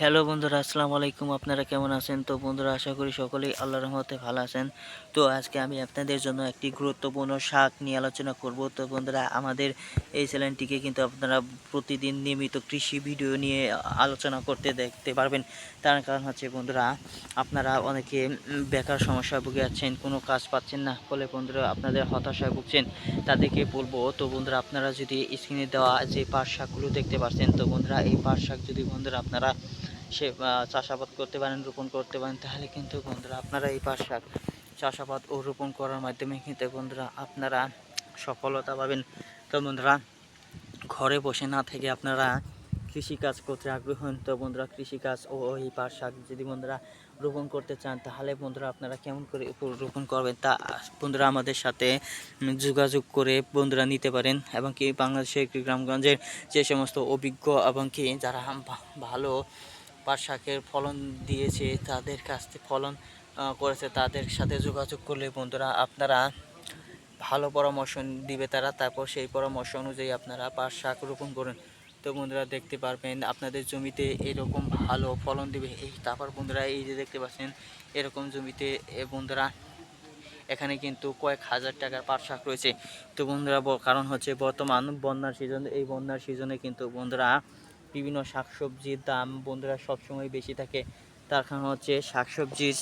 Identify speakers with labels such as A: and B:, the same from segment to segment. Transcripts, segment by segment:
A: Hello বন্ধুরা, আসসালামু আলাইকুম। আপনারা কেমন আছেন? তো বন্ধুরা, আশা করি সকলেই আল্লাহর রহমতে ভালো আছেন। তো আজকে আমি আপনাদের জন্য একটি গুরুত্বপূর্ণ শাক নিয়ে আলোচনা করব। তো বন্ধুরা, আমাদের এই চ্যানেলটিকে কিন্তু আপনারা প্রতিদিন নিয়মিত কৃষি ভিডিও নিয়ে আলোচনা করতে দেখতে পারবেন। তার কারণ হচ্ছে, বন্ধুরা, আপনারা অনেকে বেকার সমস্যায় ভুগে যাচ্ছেন কোনো কাজ পাচ্ছেন না, ফলে বন্ধুরা, আপনাদের হতাশায় ভুগছেন, তাদেরকে বলব, তো বন্ধুরা, আপনারা যদি স্ক্রিনে দেওয়া যে পাট শাকগুলো দেখতে পাচ্ছেন, তো বন্ধুরা, এই পাট শাক যদি বন্ধুরা, আপনারা সে চাষাবাদ করতে পারেন, রোপণ করতে পারেন, তাহলে কিন্তু বন্ধুরা আপনারা এই পাট শাক চাষাবাদ ও রোপণ করার মাধ্যমে কিন্তু বন্ধুরা আপনারা সফলতা পাবেন। তো বন্ধুরা, ঘরে বসে না থেকে আপনারা কৃষিকাজ করতে আগ্রহী হন, তো বন্ধুরা কৃষিকাজ ও এই পাট শাক যদি বন্ধুরা রোপণ করতে চান, তাহলে বন্ধুরা আপনারা কেমন করে রোপণ করবেন তা বন্ধুরা আমাদের সাথে যোগাযোগ করে বন্ধুরা নিতে পারেন এবং কি বাংলাদেশের গ্রামগঞ্জের যে সমস্ত অভিজ্ঞ এবং কি যারা ভালো পাট শাকের ফলন দিয়েছে, তাদের কাছ থেকে ফলন করেছে, তাদের সাথে যোগাযোগ করলে বন্ধুরা আপনারা ভালো পরামর্শ দিবে তারা, তারপর সেই পরামর্শ অনুযায়ী আপনারা পাট শাক রোপণ করুন। তো বন্ধুরা দেখতে পারবেন, আপনাদের জমিতে এরকম ভালো ফলন দিবে। এই তারপর বন্ধুরা এই যে দেখতে পাচ্ছেন, এরকম জমিতে বন্ধুরা এখানে কিন্তু কয়েক হাজার টাকার পাট শাক রয়েছে। তো বন্ধুরা কারণ হচ্ছে বর্তমান বন্যার সিজন এই বন্যার সিজনে কিন্তু বন্ধুরা বিভিন্ন শাকসবজির দাম বন্ধুরা সবসময় বেশি থাকে। তার কারণ হচ্ছে শাকসবজির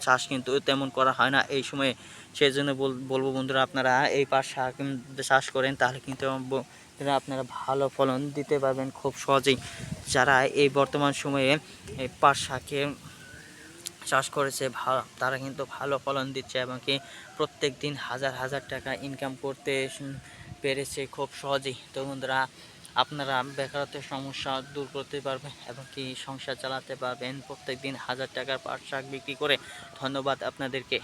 A: চাষ কিন্তু তেমন করা হয় না এই সময়ে। সেই জন্য বল- বলব বন্ধুরা আপনারা এই পাট শাক চাষ করেন তাহলে কিন্তু আপনারা ভালো ফলন দিতে পারবেন খুব সহজেই। যারা এই বর্তমান সময়ে এই পাট শাকে চাষ করেছে, ভা- তারা কিন্তু ভালো ফলন দিচ্ছে এবং কি প্রত্যেক দিন হাজার হাজার টাকা ইনকাম করতে পেরেছে খুব সহজেই। তো বন্ধুরা আপনারা বেকারত্বের সমস্যা দূর করতে পারবেন এবং কি সংসার চালাতে পারবেন। প্রত্যেক দিন হাজার টাকার পাট শাক বিক্রি করে ধন্যবাদ আপনাদেরকে।